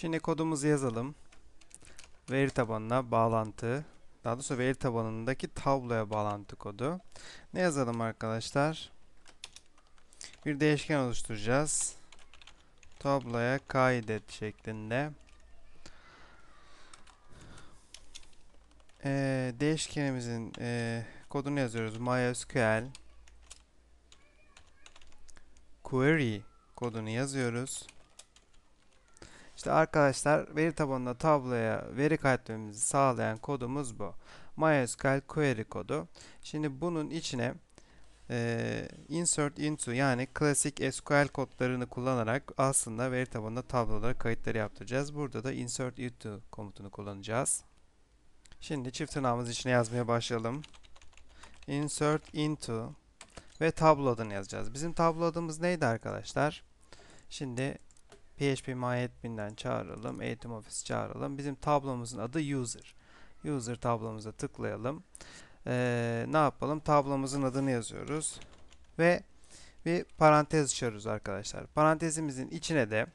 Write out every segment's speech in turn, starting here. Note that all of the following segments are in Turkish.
Şimdi kodumuzu yazalım. Veri tabanına bağlantı. Daha doğrusu veri tabanındaki tabloya bağlantı kodu. Ne yazalım arkadaşlar? Bir değişken oluşturacağız. Tabloya kaydet şeklinde. Ee, değişkenimizin e, kodunu yazıyoruz. MySQL query kodunu yazıyoruz. İşte arkadaşlar veri tabanında tabloya veri kaydetmemizi sağlayan kodumuz bu. MySQL query kodu. Şimdi bunun içine e, insert into yani klasik SQL kodlarını kullanarak aslında veri tabanında tablolara kayıtları yaptıracağız. Burada da insert into komutunu kullanacağız. Şimdi çift tırnağımız içine yazmaya başlayalım. Insert into ve tablo adını yazacağız. Bizim tablo adımız neydi arkadaşlar? Şimdi PHP MyAdmin'den çağıralım. Eğitim Office çağıralım. Bizim tablomuzun adı User. User tablomuza tıklayalım. Ee, ne yapalım? Tablomuzun adını yazıyoruz. Ve bir parantez açıyoruz arkadaşlar. Parantezimizin içine de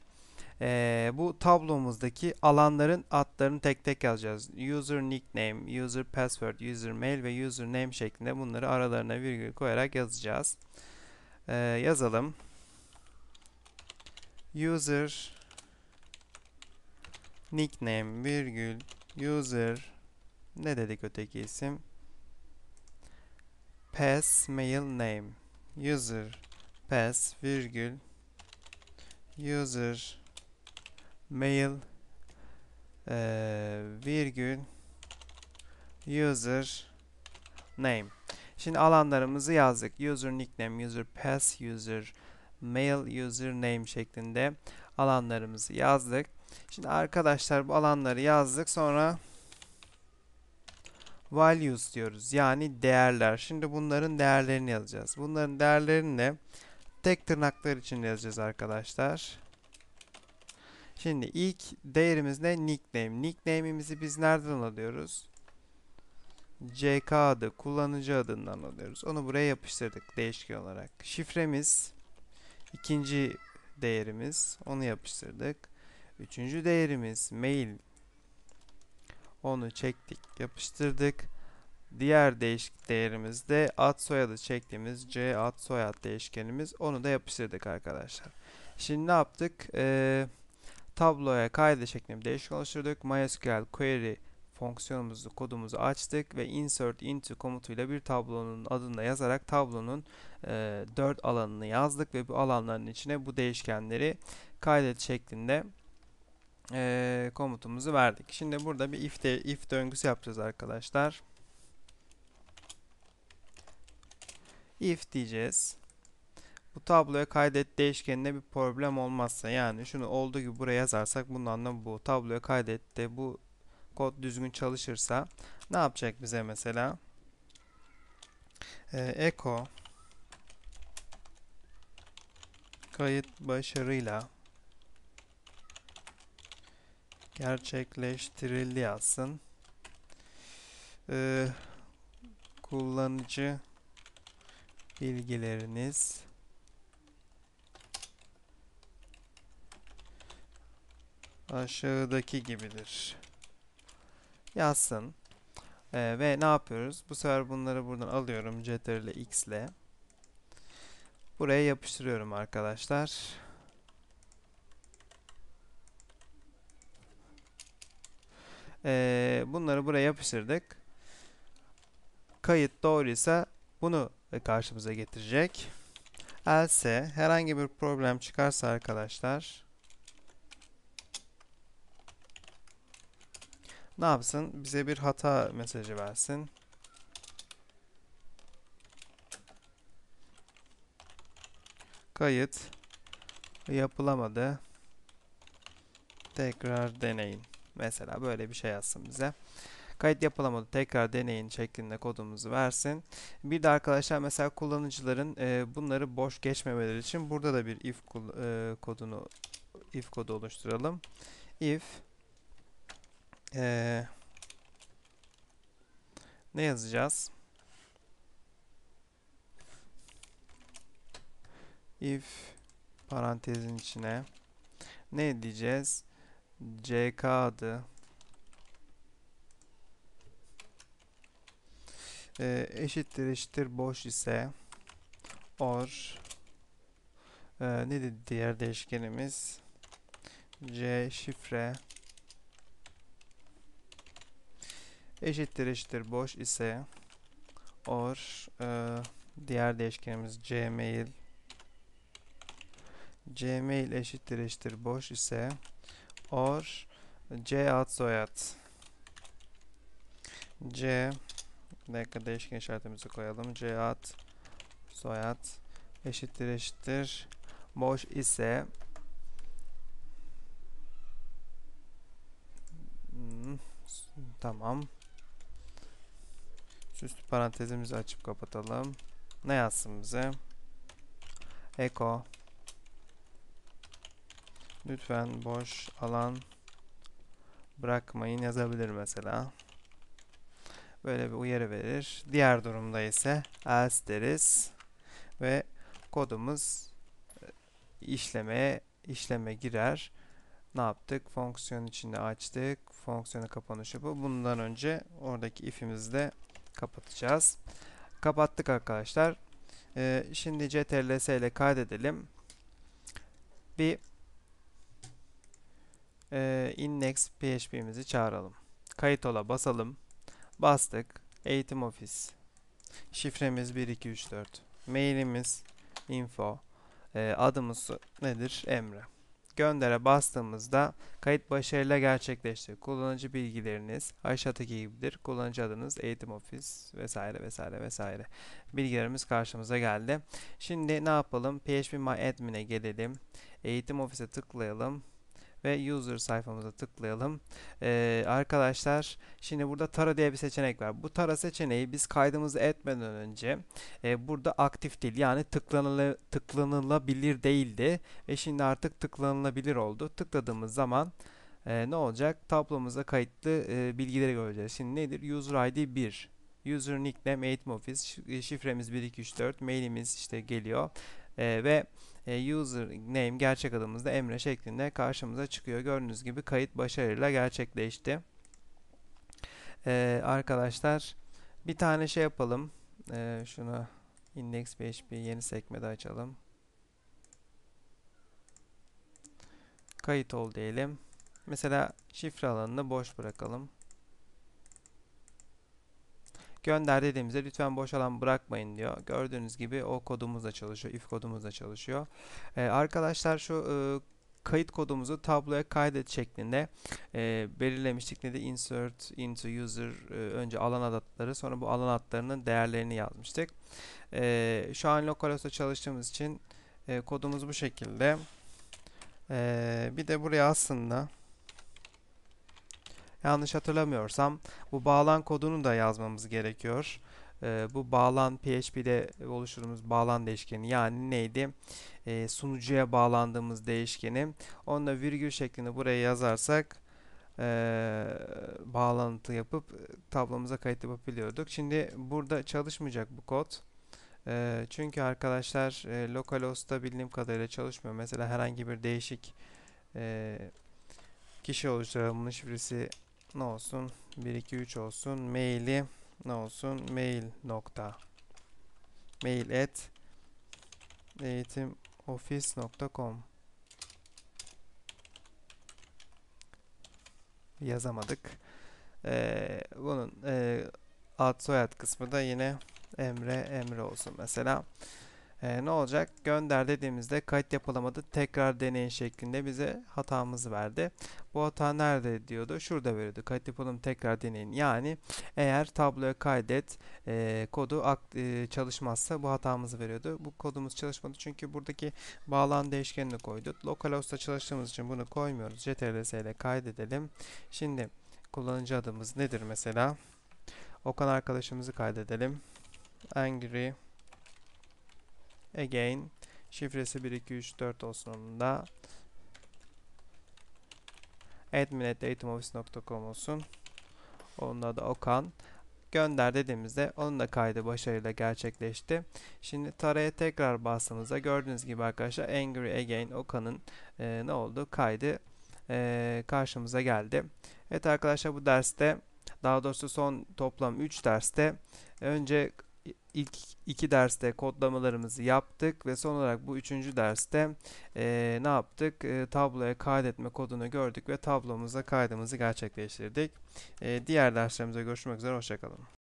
ee, bu tablomuzdaki alanların adlarını tek tek yazacağız. User nickname, user password, user mail ve user name şeklinde bunları aralarına virgül koyarak yazacağız. Ee, yazalım. User nickname virgül user ne dedik öteki isim? Pass mail name user pass virgül user mail e, virgül user name. Şimdi alanlarımızı yazdık. User nickname, user pass, user mail, user name şeklinde alanlarımızı yazdık. Şimdi arkadaşlar bu alanları yazdık. Sonra values diyoruz. Yani değerler. Şimdi bunların değerlerini yazacağız. Bunların değerlerini de tek tırnaklar içinde yazacağız arkadaşlar. Şimdi ilk değerimiz ne? Nickname. Nickname'imizi biz nereden alıyoruz? CK adı, kullanıcı adından alıyoruz. Onu buraya yapıştırdık değişken olarak. Şifremiz ikinci değerimiz. Onu yapıştırdık. Üçüncü değerimiz mail. Onu çektik, yapıştırdık. Diğer değişik değerimiz de ad soyadı çektiğimiz C ad soyad değişkenimiz. Onu da yapıştırdık arkadaşlar. Şimdi ne yaptık? Eee tabloya kaydı şeklinde bir değişken oluşturduk. MySQL query fonksiyonumuzu, kodumuzu açtık ve insert into komutuyla bir tablonun adını yazarak tablonun e, 4 alanını yazdık ve bu alanların içine bu değişkenleri kaydet şeklinde e, komutumuzu verdik. Şimdi burada bir if, de, if döngüsü yapacağız arkadaşlar. If diyeceğiz bu tabloya kaydet değişkeninde bir problem olmazsa yani şunu olduğu gibi buraya yazarsak bunun anlamı bu. Tabloya kaydet de bu kod düzgün çalışırsa ne yapacak bize mesela? Ee, echo kayıt başarıyla gerçekleştirildi yazsın. Ee, kullanıcı bilgileriniz aşağıdaki gibidir. Yazsın. Ee, ve ne yapıyoruz? Bu sefer bunları buradan alıyorum. Ctrl X ile. Buraya yapıştırıyorum arkadaşlar. Ee, bunları buraya yapıştırdık. Kayıt doğruysa bunu karşımıza getirecek. Else herhangi bir problem çıkarsa arkadaşlar ne yapsın? Bize bir hata mesajı versin. Kayıt yapılamadı. Tekrar deneyin. Mesela böyle bir şey yazsın bize. Kayıt yapılamadı. Tekrar deneyin şeklinde kodumuzu versin. Bir de arkadaşlar mesela kullanıcıların e, bunları boş geçmemeleri için burada da bir if e, kodunu if kodu oluşturalım. If ee, ne yazacağız? If parantezin içine ne diyeceğiz? CK adı e, eşittir eşittir boş ise or e, nedir diğer değişkenimiz C şifre eşittir eşittir boş ise or e, diğer değişkenimiz Gmail Gmail eşittir eşittir boş ise or C ad soyad C bir dakika değişken işaretimizi koyalım. C ad soyad eşittir eşittir boş ise hmm, tamam. Süslü parantezimizi açıp kapatalım. Ne yazsın bize? Eko Lütfen boş alan bırakmayın yazabilir mesela. Böyle bir uyarı verir. Diğer durumda ise else deriz ve kodumuz e, işlemeye işleme girer. Ne yaptık? Fonksiyon içinde açtık. Fonksiyonu kapanışı bu. Bundan önce oradaki if'imizi de kapatacağız. Kapattık arkadaşlar. Ee, şimdi ctrls ile kaydedelim. Bir e, index php'mizi çağıralım. Kayıt ola basalım. Bastık. Eğitim ofis. Şifremiz 1234. Mailimiz info. E, adımız nedir? Emre. Göndere bastığımızda kayıt başarıyla gerçekleşti. Kullanıcı bilgileriniz aşağıdaki gibidir. Kullanıcı adınız, eğitim ofis vesaire vesaire vesaire. Bilgilerimiz karşımıza geldi. Şimdi ne yapalım? PHP My Admin'e gelelim. Eğitim ofise tıklayalım ve user sayfamıza tıklayalım. Ee, arkadaşlar şimdi burada tara diye bir seçenek var. Bu tara seçeneği biz kaydımızı etmeden önce e, burada aktif değil yani tıklanıla, tıklanılabilir değildi ve şimdi artık tıklanılabilir oldu. Tıkladığımız zaman e, ne olacak? Tablomuza kayıtlı e, bilgileri göreceğiz. Şimdi nedir? User ID 1. User nickname eğitim ofis şifremiz 1234 mailimiz işte geliyor e, ve e, user name gerçek adımız da Emre şeklinde karşımıza çıkıyor. Gördüğünüz gibi kayıt başarıyla gerçekleşti. E, arkadaşlar bir tane şey yapalım. E, şunu index php yeni sekmede açalım. Kayıt ol diyelim. Mesela şifre alanını boş bırakalım. Gönder dediğimizde lütfen boş alan bırakmayın diyor. Gördüğünüz gibi o kodumuz da çalışıyor. If kodumuz da çalışıyor. Ee, arkadaşlar şu e, kayıt kodumuzu tabloya kaydet şeklinde e, belirlemiştik. Ne de insert into user e, önce alan adları sonra bu alan adlarının değerlerini yazmıştık. E, şu an localhost'ta çalıştığımız için e, kodumuz bu şekilde. E, bir de buraya aslında Yanlış hatırlamıyorsam bu bağlan kodunu da yazmamız gerekiyor. Ee, bu bağlan PHP'de oluşturduğumuz bağlan değişkeni yani neydi? Ee, sunucuya bağlandığımız değişkeni. Onu da virgül şeklinde buraya yazarsak e, bağlantı yapıp tablomuza kayıt yapabiliyorduk. Şimdi burada çalışmayacak bu kod. E, çünkü arkadaşlar e, localhost'ta bildiğim kadarıyla çalışmıyor. Mesela herhangi bir değişik e, kişi oluşturalım. Bunun şifresi ne olsun? 1 2 3 olsun. Maili ne olsun? Mail nokta mail at eğitimoffice.com yazamadık. Ee, bunun e, ad soyad kısmı da yine Emre Emre olsun mesela. Ee, ne olacak? Gönder dediğimizde kayıt yapılamadı. Tekrar deneyin şeklinde bize hatamızı verdi. Bu hata nerede diyordu? Şurada veriyordu. Kayıt yapalım tekrar deneyin. Yani eğer tabloya kaydet e, kodu e, çalışmazsa bu hatamızı veriyordu. Bu kodumuz çalışmadı çünkü buradaki bağlan değişkenini koyduk. Localhost'ta çalıştığımız için bunu koymuyoruz. CTRL ile kaydedelim. Şimdi kullanıcı adımız nedir mesela? Okan arkadaşımızı kaydedelim. Angry Again şifresi 1234 olsun onun da. admin.eğitimoffice.com olsun. Onun da Okan. Gönder dediğimizde onun da kaydı başarıyla gerçekleşti. Şimdi taraya tekrar bastığımızda gördüğünüz gibi arkadaşlar Angry Again Okan'ın e, ne oldu? Kaydı e, karşımıza geldi. Evet arkadaşlar bu derste daha doğrusu son toplam 3 derste önce ilk iki derste kodlamalarımızı yaptık ve son olarak bu üçüncü derste e, ne yaptık? E, tabloya kaydetme kodunu gördük ve tablomuza kaydımızı gerçekleştirdik. E, diğer derslerimize görüşmek üzere. Hoşçakalın.